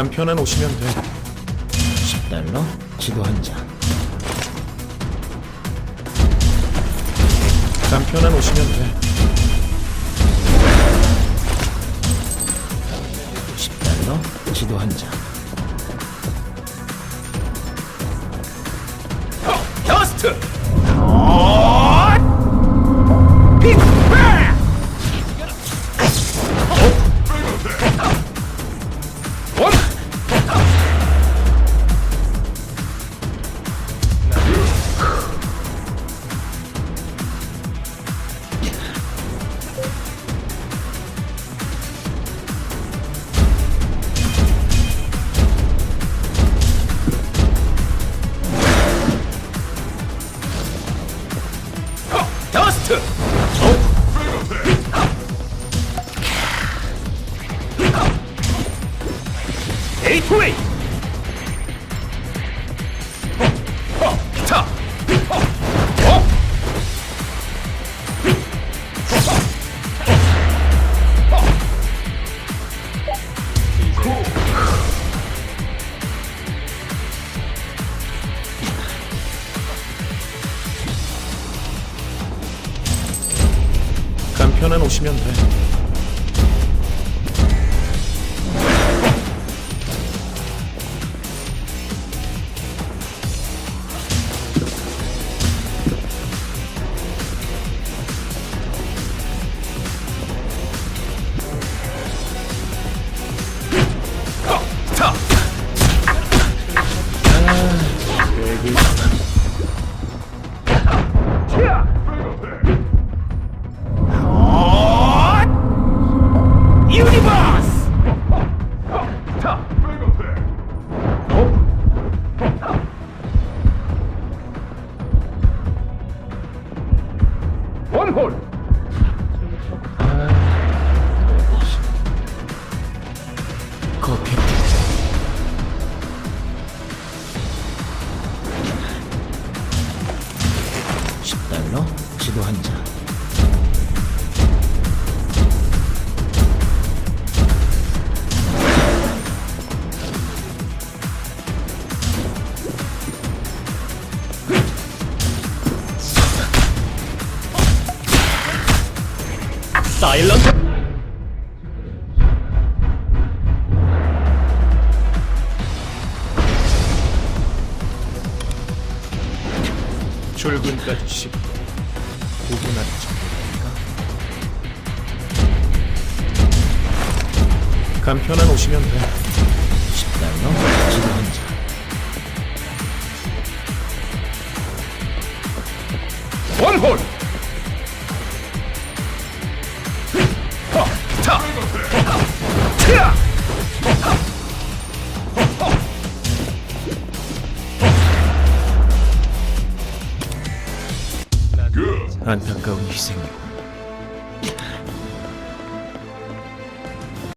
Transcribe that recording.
간편한 오시면 돼. 10달러 지도 한 장. 간편한 오시면 돼. 10달러 지도 한 장. 더스트 에이트웨이! 타! 간편한 오시면 돼. Universe! 지도 한 장. 사일런트 출근까지 10분. 5분 안에 정리할까? 간편한 오시면 돼. 십달러 지도 한 장. 원홀 안타까운 희생이고